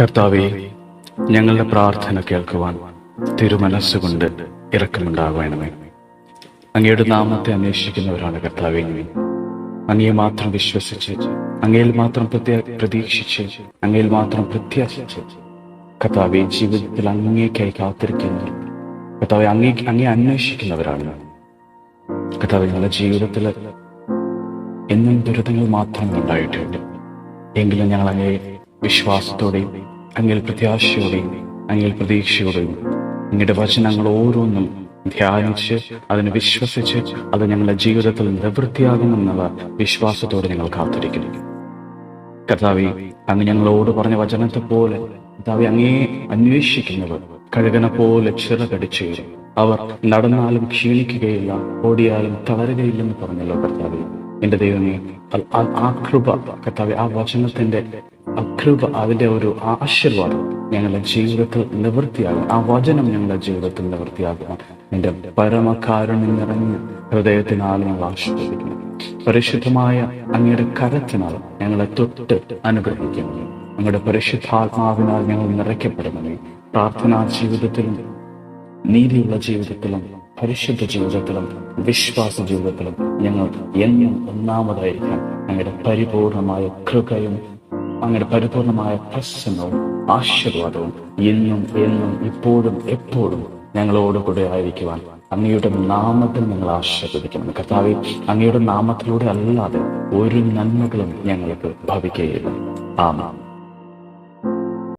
കർത്താവെ ഞങ്ങളുടെ പ്രാർത്ഥന കേൾക്കുവാൻ തിരുമനസ്സുകൊണ്ട് ഇറക്കമുണ്ടാകണമേ അങ്ങയുടെ നാമത്തെ അന്വേഷിക്കുന്നവരാണ് കർത്താവെ. അങ്ങയെ മാത്രം വിശ്വസിച്ച് അങ്ങയിൽ മാത്രം പ്രതീക്ഷിച്ച് അങ്ങയിൽ മാത്രം പ്രത്യാശിച്ച് കർത്താവെ ജീവിതത്തിൽ അങ്ങേക്കായി കാത്തിരിക്കുന്നവർ കർത്താവെ അങ്ങേ അങ്ങേ അന്വേഷിക്കുന്നവരാണ്. കർത്താവെ ഞങ്ങളുടെ ജീവിതത്തിൽ എന്നും ദുരിതങ്ങൾ മാത്രം ഉണ്ടായിട്ടുണ്ട് എങ്കിലും ഞങ്ങൾ അങ്ങേ വിശ്വാസത്തോടെയും അങ്ങിൽ പ്രത്യാശയോടെയും അങ്ങിൽ പ്രതീക്ഷയോടെയും അങ്ങയുടെ വചനങ്ങൾ ഓരോന്നും ധ്യാനിച്ച് അതിനെ വിശ്വസിച്ച് അത് ഞങ്ങളുടെ ജീവിതത്തിൽ നിവൃത്തിയാകുമെന്നുള്ള വിശ്വാസത്തോടെ ഞങ്ങൾ കാത്തിരിക്കുന്നു. കഥാവി അങ്ങ് ഞങ്ങളോട് പറഞ്ഞ വചനത്തെ പോലെ കഥാവി അങ്ങേ അന്വേഷിക്കുന്നവർ കഴുകനെ പോലെ ചിറകടിച്ചു അവർ നടന്നാലും ക്ഷീണിക്കുകയില്ല ഓടിയാലും തളരുകയില്ലെന്ന് പറഞ്ഞല്ലോ കർത്താവെ. എന്റെ ദൈവമേ ആ- കൃപ കർത്താവ് ആ വചനത്തിന്റെ ആ അതിന്റെ ഒരു ആശീർവാദം ഞങ്ങളുടെ ജീവിതത്തിൽ നിവൃത്തിയാകണം ആ വചനം ഞങ്ങളുടെ ജീവിതത്തിൽ നിവൃത്തിയാകണം എന്റെ പരമകാരുണ്യം നിറഞ്ഞ ഹൃദയത്തിനാൽ ഞങ്ങൾ ആശ്വസിപ്പിക്കണം പരിശുദ്ധമായ അങ്ങയുടെ കരത്തിനാൽ ഞങ്ങളെ തൊട്ട് അനുഗ്രഹിക്കുന്നു. ഞങ്ങളുടെ പരിശുദ്ധാത്മാവിനാൽ ഞങ്ങൾ നിറയ്ക്കപ്പെടുന്നു. പ്രാർത്ഥനാ ജീവിതത്തിലും നീതിയുള്ള ജീവിതത്തിലും പരിശുദ്ധ ജീവിതത്തിലും വിശ്വാസ ജീവിതത്തിലും ഞങ്ങൾ എന്നും ഒന്നാമതായിരിക്കാം. ഞങ്ങളുടെ പരിപൂർണമായ കൃപയും അങ്ങയുടെ പരിപൂർണമായ പ്രസന്നവും ആശീർവാദവും എന്നും എന്നും ഇപ്പോഴും എപ്പോഴും ഞങ്ങളോട് കൂടെ ആയിരിക്കുവാൻ അങ്ങയുടെ നാമത്തിൽ ഞങ്ങൾ ആശീർവദിക്കണം കർത്താവെ അങ്ങയുടെ നാമത്തിലൂടെ അല്ലാതെ ഒരു നന്മകളും ഞങ്ങൾക്ക് ഭവിക്കുകയില്ല ആമാം